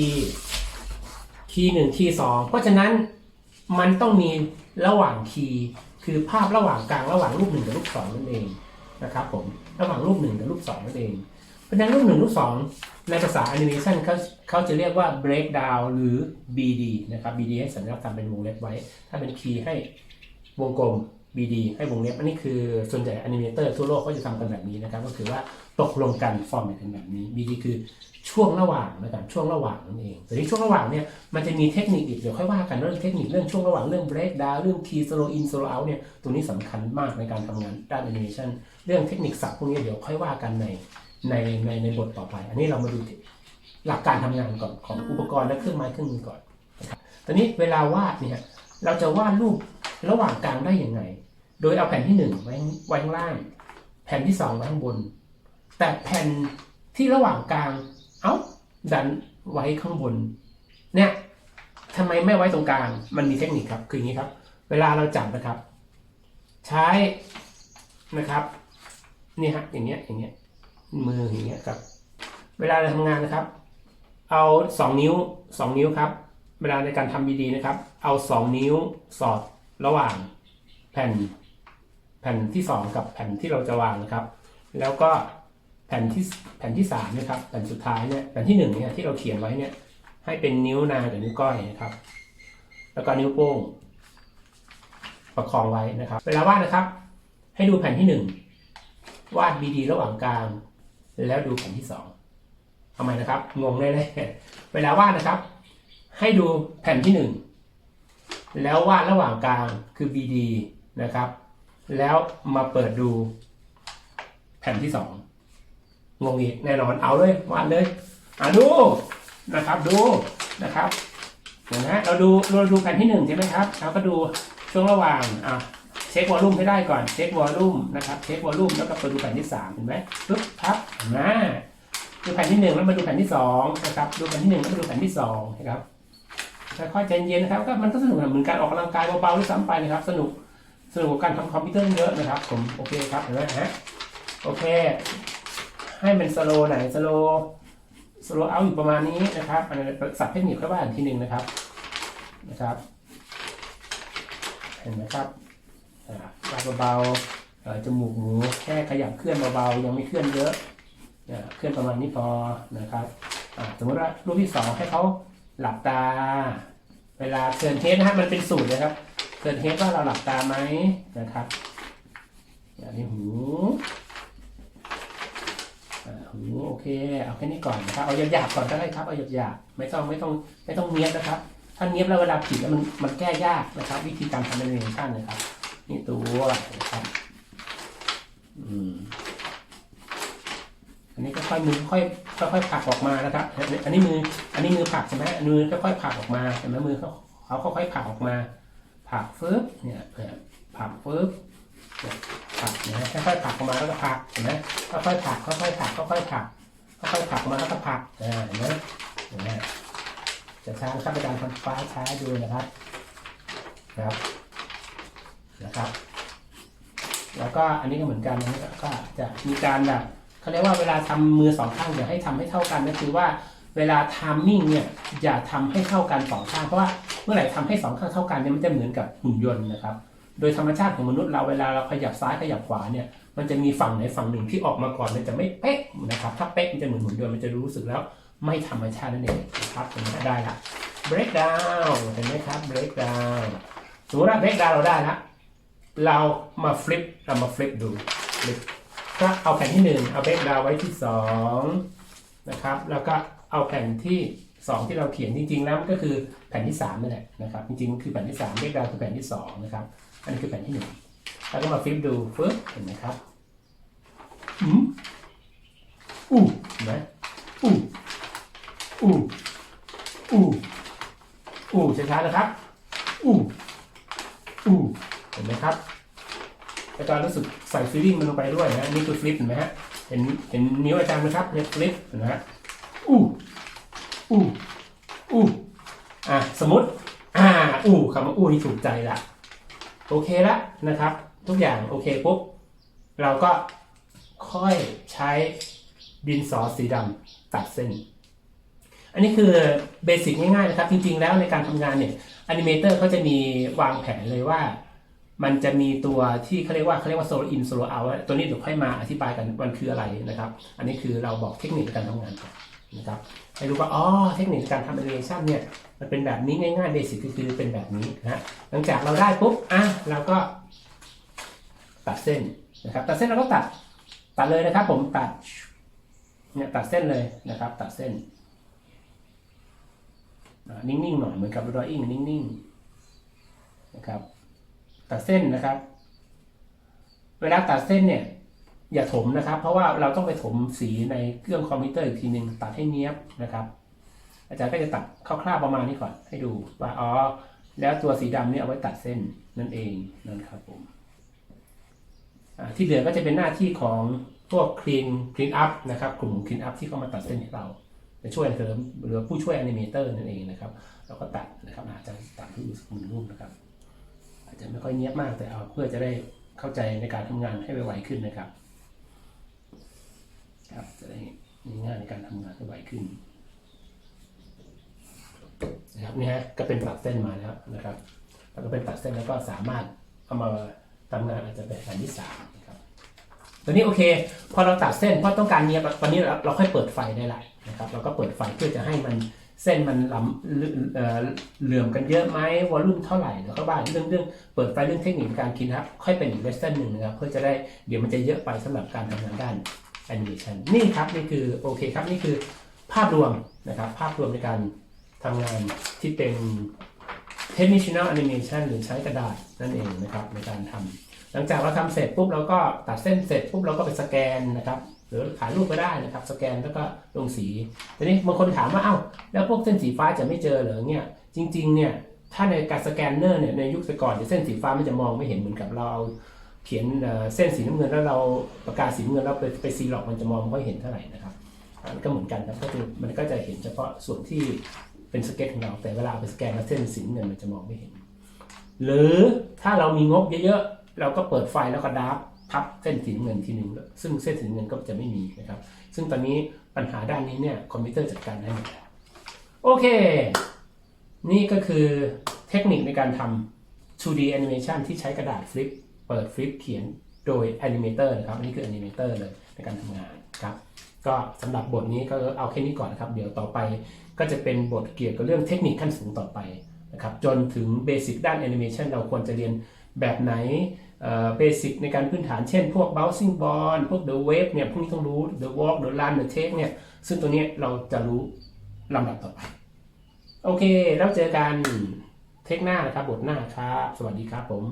คีย์ คีย์หนึ่งคีย์สองเพราะฉะนั้นมันต้องมีระหว่างคีย์คือภาพระหว่างกลางระหว่างรูปหนึ่งกับรูปสองนั่นเองนะครับผมระหว่างรูปหนึ่งกับรูปสองนั่นเอง เพราะฉะนั้นรูปหนึ่งรูปสองในภาษาแอนิเมชันเขาเขาจะเรียกว่า breakdown หรือ BD นะครับ BD ให้สัญลักษณ์ทำเป็นวงเล็บไว้ ถ้าเป็นคีย์ให้วงกลม BD ให้วงเล็บอันนี้คือส่วนใหญ่อนิเมเตอร์ทั่วโลกก็จะทำกันแบบนี้นะครับก็คือว่าตกลงกันฟอร์มเป็นแบบนี้ BD คือช่วงระหว่างนะครับช่วงระหว่างนั่นเองแต่ที่ช่วงระหว่างเนี่ยมันจะมีเทคนิคอีกเดี๋ยวค่อยว่ากันเรื่องเทคนิคเรื่องช่วงระหว่างเรื่อง breakdown เรื่อง key slow in slow out เนี่ยตรงนี้สำคัญมากในการทำงานด้านแอนิเมชันเรื่องเทคนิคศัพท์พวกนี้เดี๋ยวค่อยว่ากันในในในในบทต่อไป อันนี้เรามาดูหลักการทำงานก่อนของอุปกรณ์และเครื่องไม้เครื่องมือก่อนตอนนี้เวลาวาดเนี่ย เราจะวาดรูประหว่างกลางได้ยังไง โดยเอาแผ่นที่หนึ่งไว้ไว้ข้างล่าง แผ่นที่สองไว้ข้างบน แต่แผ่นที่ระหว่างกลาง เอ้า ดันไว้ข้างบน เนี่ยทำไมไม่ไว้ตรงกลาง มันมีเทคนิคครับ คืออย่างนี้ครับ เวลาเราจับนะครับ ใช้นะครับ นี่ฮะ อย่างเงี้ย อย่างเงี้ย มืออย่างเงี้ยครับ เวลาเราทำงานนะครับ เอาสองนิ้วสองนิ้วครับ เวลาในการทำบีดีนะครับ เอาสองนิ้วสอดระหว่างแผ่นแผ่นที่สองกับแผ่นที่เราจะวางนะครับ แล้วก็แผ่นที่แผ่นที่สามนะครับแผ่นสุดท้ายเนี่ยแผ่นที่หนึ่งเนี่ยที่เราเขียนไว้เนี่ยให้เป็นนิ้วนางกับนิ้วก้อยนะครับ แล้วก็นิ้วโป้งประคองไว้นะครับ เวลาวาดนะครับ ให้ดูแผ่นที่หนึ่งวาดบีดีระหว่างกลาง แล้วดูแผ่นที่สองทำไมนะครับงงแน่ๆเวลาวาดนะครับ ให้ดูแผ่นที่หนึ่งแล้ววาดระหว่างกลางคือ BD นะครับ แล้วมาเปิดดูแผ่นที่สองงงอีกแน่นอนเอาเลยวาดเลยอะดูนะครับดูนะครับเห็นไหมเราดูเราดูแผ่นที่หนึ่งใช่ไหมครับเราก็ดูช่วงระหว่างอะเช็ควอลลุ่มให้ได้ก่อนเช็ควอลลุ่มนะครับเช็ควอลลุ่มแล้วก็เปิดดูแผ่นที่สามเห็นไหมปึ๊บพับนไหมดูแผ่นที่หนึ่งแล้วมาดูแผ่นที่สองนะครับดูแผ่นที่หนึ่งแล้วมาดูแผ่นที่สองนะครับ ค่อยใจเย็นนะครับก็มันก็สนุกเหมือนการออกกำลังกายเบาๆด้วยซ้ำไปนะครับ สนุกสนุกกับการทำคอมพิวเตอร์เยอะนะครับผมโอเคครับเห็นไหมฮะโอเค ให้มันสโลว์ไหนสโลสโลเอาอยู่ประมาณนี้นะครับอันนี้สับเทคนิคค่อยว่าอีกทีหนึ่งนะครับนะครับ เห็นไหมครับอ่าวาดเบาๆจมูกหมูแค่ขยับเคลื่อนเบาๆยังไม่เคลื่อนเยอะเนี่ยเคลื่อนประมาณนี้พอนะครับอ่าสมมติว่ารูปที่สองให้เขาหลับตา เวลาเทิร์นเทสนะฮะมันเป็นสูตรนะครับเทิร์นเทสว่าเราหลับตาไหมนะครับอย่างนี้หูอ่าหูโอเคเอาแค่นี้ก่อนนะครับเอาหยาบๆก่อนก็ได้ครับเอาหยาบๆไม่ต้องไม่ต้องไม่ต้องเนี้ยบนะครับ ถ้าเนี้ยบแล้วเวลาผิดแล้วมันมันแก้ยากนะครับ วิธีการทำแอนิเมชันนะครับ นี่ตัวนะครับอืม อันนี้ก็ค่อยมือค่อยค่อยๆผลักออกมานะครับ อันนี้มือ อันนี้มือผลักใช่ไหมมือค่อยๆผลักออกมาเห็นไหมมือเขาเขาค่อยๆผลักออกมาผลักฟึบเนี่ยผลักฟึบเนี่ยผลักนะค่อยๆผลักออกมาแล้วก็ผลักเห็นไหมค่อยๆผลักค่อยๆผลักค่อยๆผลักค่อยๆผลักออกมาแล้วก็ผลักอ่าเห็นไหมเห็นไหมจะช้าครับอาจารย์ทำฟ้าช้าดูนะครับครับนะครับ แล้วก็อันนี้ก็เหมือนกันนนี้ก็จะมีการแบบ เขาเรียกว่าเวลาทำมือสองข้างอย่าให้ทำให้เท่ากันก็คือว่าเวลาทามมิ่งเนี่ยอย่าทำให้เท่ากันสองข้างเพราะว่าเมื่อไหร่ทำให้สองข้างเท่ากันเนี่ยมันจะเหมือนกับหุ่นยนต์นะครับ โดยธรรมชาติของมนุษย์เราเวลาเราขยับซ้ายขยับขวาเนี่ยมันจะมีฝั่งไหนฝั่งหนึ่งที่ออกมาก่อนมันจะไม่เป๊ะนะครับถ้าเป๊ะมันจะเหมือนหุ่นยนต์มันจะรู้สึกแล้วไม่ธรรมชาตินั่นเองนะครับเห็นไหมได้ละ break down เห็นไหมครับ break down สมมติว่า break down เราได้ละเรามา flip เรามา flip ดู flip ก็เอาแผ่นที่หนึ่งเอาเบรกดาวไว้ที่สองนะครับ แล้วก็เอาแผ่นที่สองที่เราเขียนจริงๆแล้วก็คือแผ่นที่สามนั่นแหละนะครับ จริงๆมันคือแผ่นที่สามเบรกดาวคือแผ่นที่สองนะครับ อันนี้คือแผ่นที่หนึ่งแล้วก็มาฟลิปดูฟึ๊บเห็นไหมครับ อืมอู้เห็นไหมอู้อู้อู้อู้ช้าๆนะครับอู้อู้เห็นไหมครับ จารย์รู้สึกใส่ฟีลลิ่งมันลงไปด้วยนะนี่คือฟลิปเห็นไหมฮะเห็นเห็นนิ้วอาจารย์ไหมครับเนี่ยฟลิปเห็นไหมฮะอู้อู้อู้อะสมมติอ่าอู้คำว่าอู้นี่ถูกใจละโอเคละนะครับ ทุกอย่างโอเคปุ๊บเราก็ค่อยใช้ดินสอสีดำตัดเส้น อันนี้คือเบสิกง่ายๆนะครับ จริงๆแล้วในการทำงานเนี่ยแอนิเมเตอร์เขาจะมีวางแผนเลยว่า มันจะมีตัวที่เขาเรียกว่าเขาเรียกว่า solo in solo out ตัวนี้เดี๋ยวค่อยมาอธิบายกันมันคืออะไรนะครับ อันนี้คือเราบอกเทคนิคในการทำงานนะครับให้รู้ว่าอ๋อเทคนิคการทำแอนิเมชันเนี่ยมันเป็นแบบนี้ง่ายๆเบสิกก็คือเป็นแบบนี้นะหลังจากเราได้ปุ๊บอะเราก็ตัดเส้นนะครับ ตัดเส้นเราก็ตัดตัดเลยนะครับ ผมตัดเนี่ยตัดเส้นเลยนะครับ ตัดเส้นนิ่งๆหน่อยเหมือนกับ drawing นิ่งๆนะครับ ตัดเส้นนะครับ เวลาตัดเส้นเนี่ย อย่าถมนะครับ เพราะว่าเราต้องไปถมสีในเครื่องคอมพิวเตอร์อีกทีหนึ่งตัดให้เนี้ยบนะครับ อาจารย์ก็จะตัดคร่าวๆประมาณนี้ก่อนให้ดูว่าอ๋อแล้วตัวสีดำเนี่ยเอาไว้ตัดเส้นนั่นเองนั่นครับผมที่เหลือก็จะเป็นหน้าที่ของพวก clean clean up นะครับกลุ่ม clean up ที่เข้ามาตัดเส้นให้เราจะช่วยเสริมหรือผู้ช่วย animator นั่นเองนะครับ เราก็ตัดนะครับอาจจะตัดให้ดูมือรูปนะครับ อาจจะไม่ค่อยเนียบมากแต่เอาเพื่อจะได้เข้าใจในการทำงานให้ไวๆขึ้นนะครับ ครับจะได้ง่ายในการทำงานให้ไวขึ้นนะครับนี่ฮะก็เป็นตัดเส้นมาแล้วนะครับ แล้วก็เป็นตัดเส้นแล้วก็สามารถเอามาทำงานอาจจะเป็นอันที่สามนะครับตัวนี้โอเค พอเราตัดเส้นเพราะต้องการเนี้ยบตอนนี้เราค่อยเปิดไฟได้ละนะครับ เราก็เปิดไฟเพื่อจะให้มัน เส้นมันลำเออเหลื่อมกันเยอะไหมวอลลุ่มเท่าไหร่แล้วก็บ้างเรื่องเรื่องเปิดไฟเรื่องเทคนิคการคิดนะครับ ค่อยเป็นอีกเลสเซนหนึ่งนะครับ เพื่อจะได้เดี๋ยวมันจะเยอะไปสำหรับการทำงานด้านแอนิเมชันนี่ครับนี่คือโอเคครับนี่คือภาพรวมนะครับ ภาพรวมในการทำงานที่เป็น technical animation หรือใช้กระดาษนั่นเองนะครับในการทำหลังจากเราทำเสร็จปุ๊บเราก็ตัดเส้นเสร็จปุ๊บเราก็ไปสแกนนะครับ หรือถ่ายรูปก็ได้นะครับ สแกนแล้วก็ลงสีทีนี้บางคนถามว่าเอ้าแล้วพวกเส้นสีฟ้าจะไม่เจอเหรอเนี่ยจริงๆเนี่ยถ้าในการสแกนเนอร์เนี่ยในยุคแต่ก่อนเนี่ยเส้นสีฟ้ามันจะมองไม่เห็นเหมือนกับเราเอาเขียนเส้นสีน้ำเงินแล้วเราปากกาสีน้ำเงินแล้วไปไปซีล็อกมันจะมองไม่เห็นเท่าไหร่นะครับอันก็เหมือนกันครับก็คือมันก็จะเห็นเฉพาะส่วนที่เป็นสเก็ตของเราแต่เวลาเอาไปสแกนแล้วเส้นสีน้ำเงินมันจะมองไม่เห็น หรือถ้าเรามีงบเยอะๆ เราก็เปิดไฟแล้วก็ดับ ทับเส้นสีน้ำเงินทีหนึ่งซึ่งเส้นสีน้ำเงินก็จะไม่มีนะครับ ซึ่งตอนนี้ปัญหาด้านนี้เนี่ยคอมพิวเตอร์จัดการได้หมดแล้วโอเค นี่ก็คือเทคนิคในการทำ 2D animation ที่ใช้กระดาษฟลิป เปิดฟลิปเขียนโดย Animator นะครับ อันนี้คือ Animator เลยในการทำงานครับ ก็สำหรับบทนี้ก็เอาแค่นี้ก่อนนะครับ เดี๋ยวต่อไปก็จะเป็นบทเกี่ยวกับเรื่องเทคนิคขั้นสูงต่อไปนะครับ จนถึงเบสิกด้าน Animation เราควรจะเรียนแบบไหน เบสิกในการพื้นฐานเช่นพวก bouncing ball พวก the wave เนี่ยพวกนี้ต้องรู้ the walk the run the take เนี่ย ซึ่งตัวเนี้ยเราจะรู้ลำดับต่อไป โอเค แล้วเจอกันเทคหน้านะครับ บทหน้าครับ สวัสดีครับผม